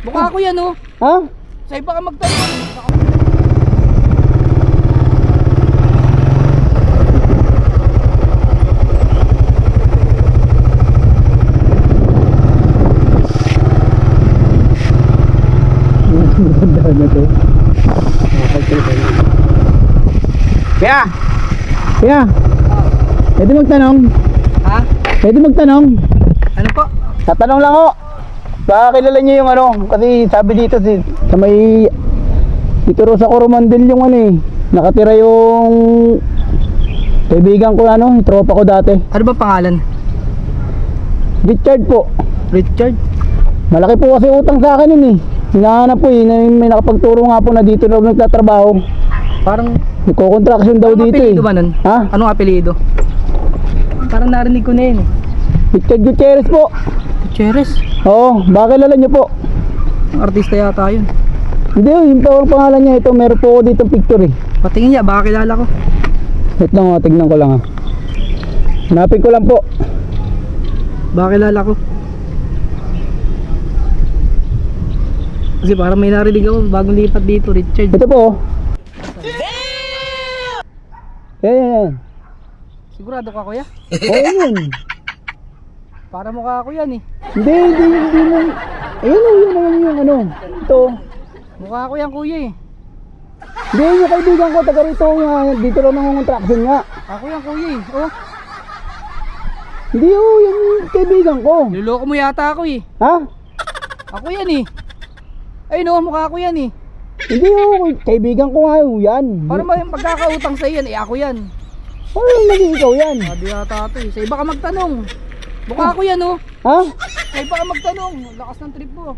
Mukha ako yan oh. Ha? Sa iba ka magtanong. Ganda na to. Kaya! Kaya! Pwede magtanong? Ha? Pwede magtanong? Ano po? Tatanong lang ho. Baka kilala niyo yung ano, kasi sabi dito si sa may dito ro sa Coromandel yung ano eh. Nakatira yung kaibigan ko ano, yung tropa ko dati. Ano ba pangalan? Richard po. Richard? Malaki po kasi utang sa akin yun eh. Hinahanap po eh, na- may nakapagturo nga po na dito na nagtatrabaho. Parang Nagko-contraction daw Anong dito eh. apelido ba nun? Ha? Anong apelido? Parang narinig ko na yun eh. Richard Gutierrez po. Cheres. Oo, baka kilala niyo po. Artista yata yun. Hindi, yung pa- pangalan niya ito, meron po ako dito picture eh. Patingin niya, baka kilala ko. Wait lang, oh, tignan ko lang ha. Hanapin ko lang po. Baka kilala ko. Kasi parang may narinig ako bagong lipat dito, Richard. Ito po. oh. Yan, yan, yan. Sigurado ka kuya? Oo, yun. Para mukha ako yan eh. Hindi, hindi, hindi mo. Ayun, oh, yun naman yung ano. Ito. Mukha ako yan kuya eh. Hindi, yung kaibigan ko, taga rito nga. Dito lang nangungontraction nga. Ako yan kuya eh. Oh, Hindi, oh, yung kaibigan ko. niloloko mo yata ako eh. Ha? Ako yan eh. Ay no, mukha ako yan eh. Hindi, oh, kaibigan ko nga, oh, yan. Para may pagkakautang sa yan, eh ako yan. Ano yung naging ikaw yan? Sabi yata ito eh. Sa iba ka magtanong. Mukha ako yan oh. Ha? Sa iba ka magtanong. Lakas ng trip mo.